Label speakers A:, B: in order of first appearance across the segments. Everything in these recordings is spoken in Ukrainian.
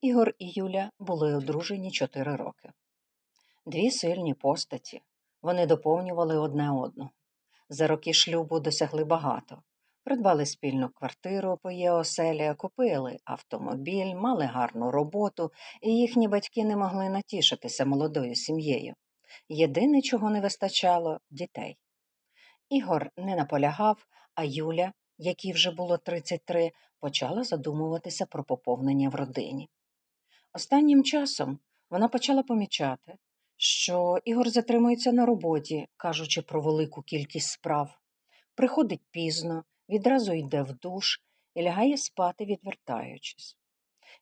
A: Ігор і Юля були одружені чотири роки. Дві сильні постаті. Вони доповнювали одне одну. За роки шлюбу досягли багато. Придбали спільну квартиру по є оселі, купили автомобіль, мали гарну роботу, і їхні батьки не могли натішитися молодою сім'єю. Єдине, чого не вистачало дітей. Ігор не наполягав, а Юля, якій вже було 33, почала задумуватися про поповнення в родині. Останнім часом вона почала помічати, що Ігор затримується на роботі, кажучи про велику кількість справ, приходить пізно, відразу йде в душ і лягає спати, відвертаючись.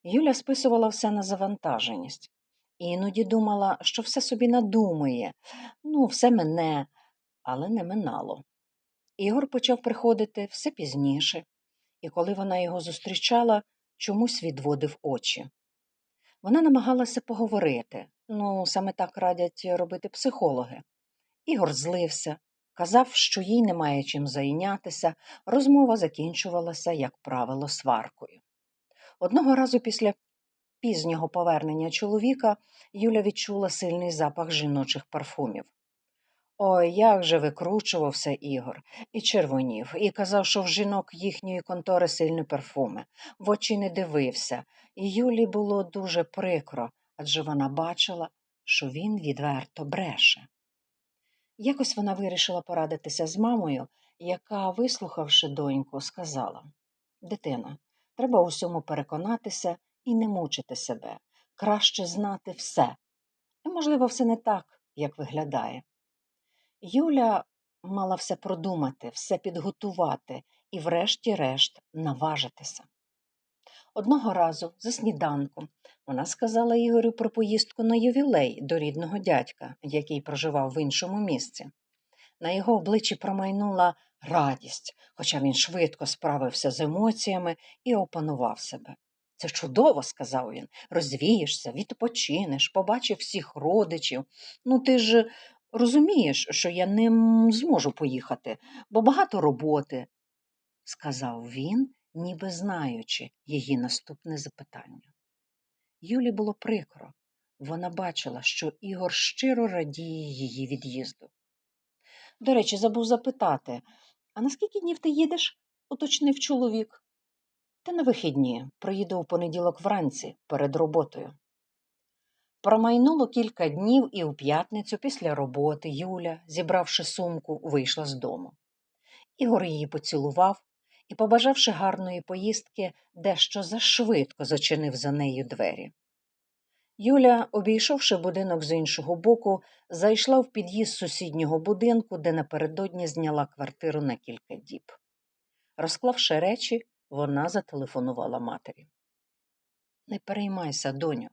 A: Юля списувала все на завантаженість. Іноді думала, що все собі надумає, ну, все мене, але не минало. Ігор почав приходити все пізніше, і коли вона його зустрічала, чомусь відводив очі. Вона намагалася поговорити, ну, саме так радять робити психологи. Ігор злився, казав, що їй немає чим зайнятися, розмова закінчувалася, як правило, сваркою. Одного разу після пізнього повернення чоловіка Юля відчула сильний запах жіночих парфумів. Ой, як же викручувався Ігор, і червонів, і казав, що в жінок їхньої контори сильні парфуми, в очі не дивився, і Юлі було дуже прикро, адже вона бачила, що він відверто бреше. Якось вона вирішила порадитися з мамою, яка, вислухавши доньку, сказала Дитина, треба усьому переконатися і не мучити себе, краще знати все. І, можливо, все не так, як виглядає. Юля мала все продумати, все підготувати і, врешті-решт, наважитися. Одного разу, за сніданком, вона сказала Ігорю про поїздку на ювілей до рідного дядька, який проживав в іншому місці. На його обличчі промайнула радість, хоча він швидко справився з емоціями і опанував себе. Це чудово, сказав він. Розвієшся, відпочинеш, побачив всіх родичів. Ну, ти ж розумієш, що я не зможу поїхати, бо багато роботи, сказав він, ніби знаючи її наступне запитання. Юлі було прикро. Вона бачила, що Ігор щиро радіє її від'їзду. До речі, забув запитати, а на скільки днів ти їдеш? уточнив чоловік. Та на вихідні проїду у понеділок вранці перед роботою. Промайнуло кілька днів і у п'ятницю після роботи Юля, зібравши сумку, вийшла з дому. Ігор її поцілував і, побажавши гарної поїздки, дещо зашвидко зачинив за нею двері. Юля, обійшовши будинок з іншого боку, зайшла в під'їзд сусіднього будинку, де напередодні зняла квартиру на кілька діб. Розклавши речі, вона зателефонувала матері. Не переймайся, доню,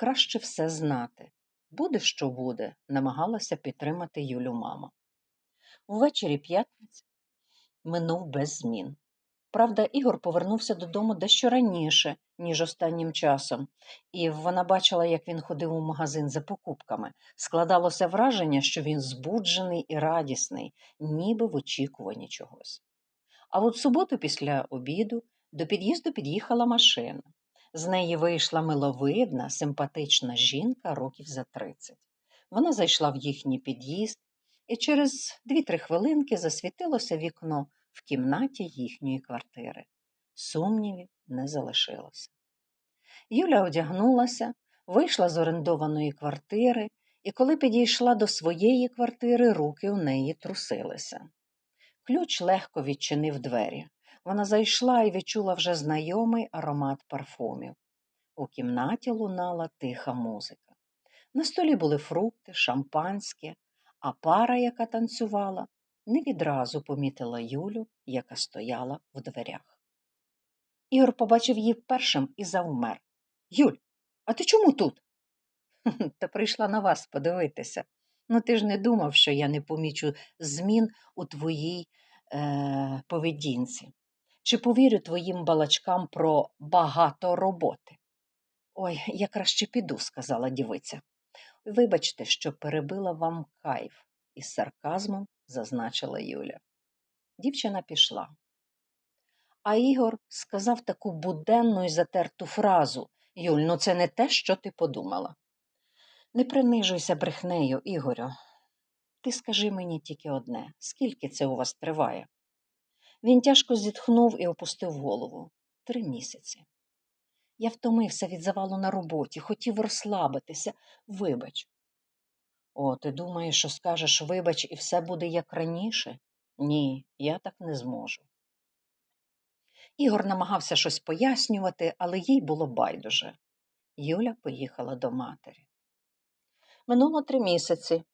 A: краще все знати. Буде, що буде, намагалася підтримати Юлю мама. Ввечері п'ятниці минув без змін. Правда, Ігор повернувся додому дещо раніше, ніж останнім часом, і вона бачила, як він ходив у магазин за покупками. Складалося враження, що він збуджений і радісний, ніби в очікуванні чогось. А от суботу після обіду до під'їзду під'їхала машина. З неї вийшла миловидна, симпатична жінка років за тридцять. Вона зайшла в їхній під'їзд, і через дві-три хвилинки засвітилося вікно в кімнаті їхньої квартири. Сумнівів не залишилося. Юля одягнулася, вийшла з орендованої квартири, і коли підійшла до своєї квартири, руки у неї трусилися. Ключ легко відчинив двері. Вона зайшла і відчула вже знайомий аромат парфумів. У кімнаті лунала тиха музика. На столі були фрукти, шампанське, а пара, яка танцювала, не відразу помітила Юлю, яка стояла в дверях. Ігор побачив її першим і завмер. Юль, а ти чому тут? Та прийшла на вас подивитися. Ну, ти ж не думав, що я не помічу змін у твоїй е, поведінці. Чи повірю твоїм балачкам про багато роботи? Ой, я краще піду, сказала дівиця. Вибачте, що перебила вам кайф, із сарказмом зазначила Юля. Дівчина пішла. А Ігор сказав таку буденну і затерту фразу Юль, ну це не те, що ти подумала. Не принижуйся брехнею, Ігорю. Ти скажи мені тільки одне, скільки це у вас триває? Він тяжко зітхнув і опустив голову. Три місяці. Я втомився від завалу на роботі, хотів розслабитися. Вибач. О, ти думаєш, що скажеш вибач, і все буде як раніше? Ні, я так не зможу. Ігор намагався щось пояснювати, але їй було байдуже. Юля поїхала до матері. Минуло три місяці.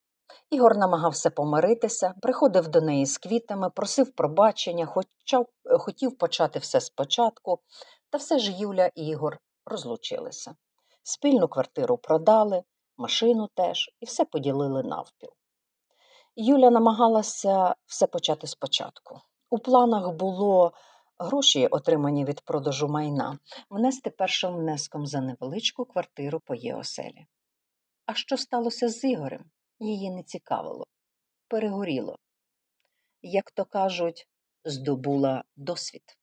A: Ігор намагався помиритися, приходив до неї з квітами, просив пробачення, хоча хотів почати все спочатку, та все ж Юля і Ігор розлучилися. Спільну квартиру продали, машину теж, і все поділили навпіл. Юля намагалася все почати спочатку. У планах було гроші, отримані від продажу майна, внести першим внеском за невеличку квартиру по ЄОселі. А що сталося з Ігорем? Її не цікавило. Перегоріло. Як то кажуть, здобула досвід.